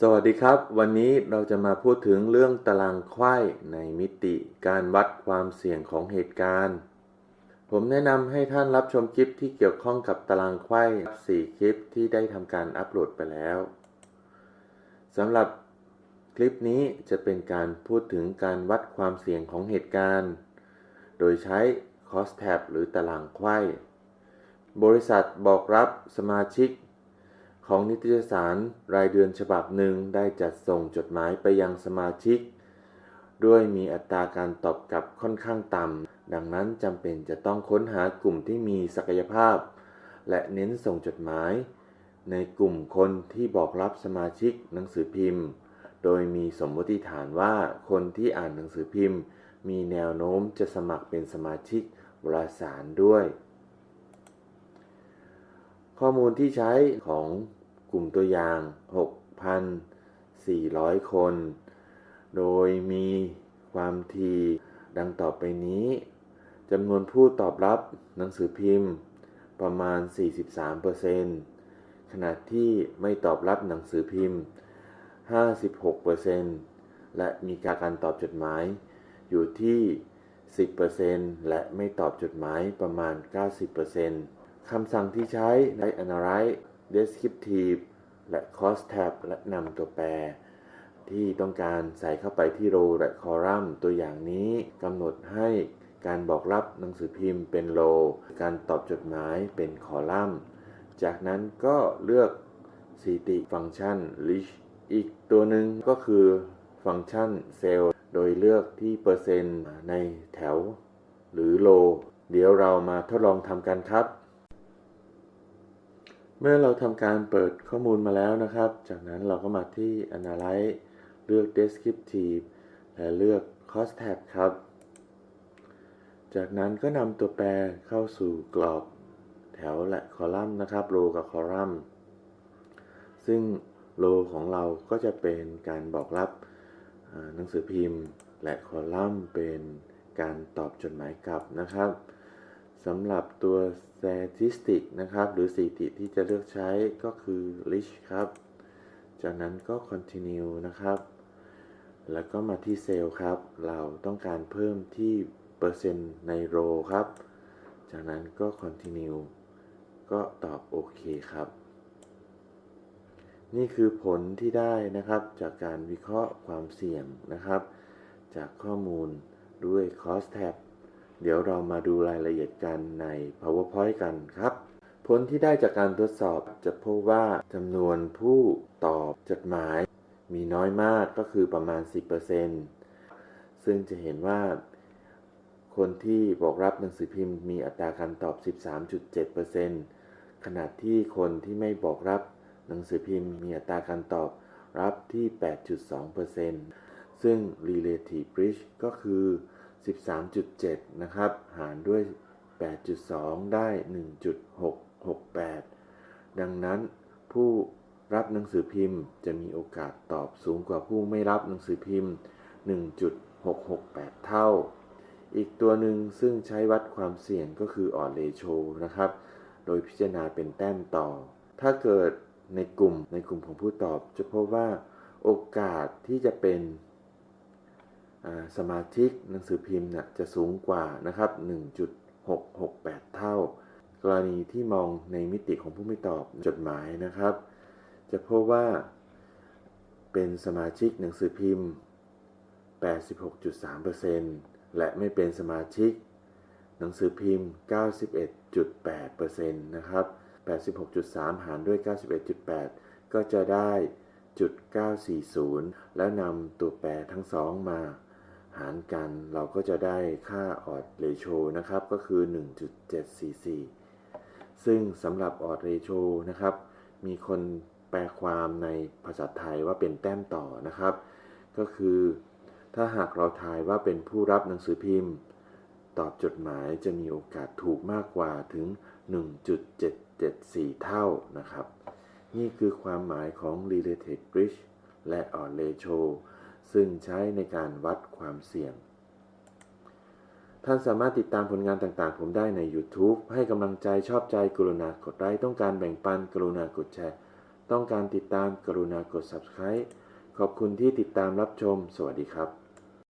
สวัสดีครับ วันนี้เราจะมาพูดถึงเรื่องตารางไข้ในมิติการวัดความเสี่ยงของเหตุการณ์ ผมแนะนำให้ท่านรับชมคลิปที่เกี่ยวข้องกับตารางไข้4 คลิปที่ได้ทำการอัปโหลดไปแล้วสำหรับคลิปนี้จะเป็นการพูดถึงการวัดความเสี่ยงของเหตุการณ์ โดยใช้ cost tab หรือตารางไข้บริษัทบอกรับสมาชิก ของนิตยสารรายเดือนฉบับหนึ่งได้จัดส่งจดหมายไปยังสมาชิก ด้วยมีอัตราการตอบกลับค่อนข้างต่ำ ดังนั้นจำเป็นจะต้องค้นหากลุ่มที่มีศักยภาพ และเน้นส่งจดหมาย ในกลุ่มคนที่บอกรับสมาชิกหนังสือพิมพ์ โดยมีสมมติฐานว่าคนที่อ่านหนังสือพิมพ์ มีแนวโน้มจะสมัครเป็นสมาชิกวารสารด้วย ข้อมูลที่ใช้ของกลุ่มตัวอย่าง 6,400 คน โดยมีความถี่ดังต่อไปนี้จำนวนผู้ตอบรับหนังสือพิมพ์ประมาณ 43%ขณะที่ไม่ตอบรับหนังสือพิมพ์ 56%และมีการการตอบจดหมาย อยู่ที่ 10%และไม่ตอบจดหมายประมาณ 90% คำสั่งที่ใช้ใน Analyze Descriptive และ Cost Tab และนำตัวแปร ที่ต้องการใส่เข้าไปที่โรและคอลัมน์ตัวอย่างนี้กำหนดให้การบอกรับหนังสือพิมพ์เป็นโรการตอบจดหมายเป็นคอลัมน์จากนั้นก็เลือกสถิติฟังก์ชัน list อีกตัวหนึ่งก็คือฟังก์ชันเซลล์โดยเลือกที่เปอร์เซ็นต์ในแถว หรือโล เดี๋ยวเรามาทดลองทำกันครับ เมื่อเราทำการเปิดข้อมูลมาแล้วนะครับ จากนั้นเราก็มาที่ Analyze เลือก Descriptive และเลือก Cost Tab ครับ จากนั้นก็นำตัวแปรเข้าสู่กรอบแถวและคอลัมน์นะครับโรกับคอลัมน์ ซึ่งโรของเราก็จะเป็นการบอกรับหนังสือพิมพ์ และคอลัมน์เป็นการตอบจดหมายกลับนะครับ สำหรับตัว statistic นะครับ หรือสถิติที่จะเลือกใช้ก็คือ list ครับ จากนั้นก็ continue นะครับ แล้วก็มาที่เซลล์ครับ เราต้องการเพิ่มที่เปอร์เซ็นต์ในโรครับ จากนั้นก็ continue ก็ตอบโอเคครับ นี่คือผลที่ได้นะครับ จากการวิเคราะห์ความเสี่ยงนะครับ จากข้อมูลด้วย cost tab เดี๋ยวเรามาดูรายละเอียดกันใน PowerPoint กันครับ ผลที่ได้จากการทดสอบจะพบว่าจำนวนผู้ตอบจดหมาย มีน้อยมากก็คือประมาณ 10%ซึ่งจะเห็นว่า คนที่บอกรับหนังสือพิมพ์มีอัตราการตอบ 13.7%ขณะที่คนที่ไม่บอกรับหนังสือพิมพ์มีอัตราการตอบรับที่ 8.2%ซึ่ง relative bridge ก็คือ 13.7 นะครับ หารด้วย 8.2 ได้ 1.668 ดังนั้นผู้รับหนังสือพิมพ์จะมีโอกาสตอบสูงกว่าผู้ไม่รับหนังสือพิมพ์ 1.668 เท่า อีกตัวหนึ่งซึ่งใช้วัดความเสี่ยงก็คือออดเรโชนะครับ โดยพิจารณาเป็นแต้มต่อ ถ้าเกิดในกลุ่มในกลุ่มของผู้ตอบจะพบว่าโอกาสที่จะเป็น สมาชิกหนังสือพิมพ์น่ะจะสูงกว่านะครับ 1.668 เท่า กรณีที่มองในมิติของผู้ไม่ตอบจดหมายนะครับ จะพบว่าเป็นสมาชิกหนังสือพิมพ์ 86.3%และไม่เป็นสมาชิก หนังสือพิมพ์ 91.8%นะครับ 86.3 หารด้วย 91.8 ก็จะได้จุด940 แล้วนำตัวแปรทั้งสองมา หารกันเราก็จะได้ค่าออดเรโชนะครับก็คือ 1.744 ซึ่งสำหรับออดเรโชนะครับ มีคนแปลความในภาษาไทยว่าเป็นแต้มต่อนะครับ ก็คือถ้าหากเราทายว่าเป็นผู้รับหนังสือพิมพ์ ตอบจดหมายจะมีโอกาสถูกมากกว่าถึง 1.774 เท่านะครับ นี่คือความหมายของ relative bridge และ odd ratio ซึ่งใช้ในการวัดความเสี่ยง ท่านสามารถติดตามผลงานต่างๆ ผมได้ใน YouTube ให้กำลังใจชอบใจกรุณากดไลค์ต้องการแบ่งปันกรุณากดแชร์ ต้องการติดตามกรุณากด subscribe ขอบคุณที่ติดตามรับชม สวัสดีครับ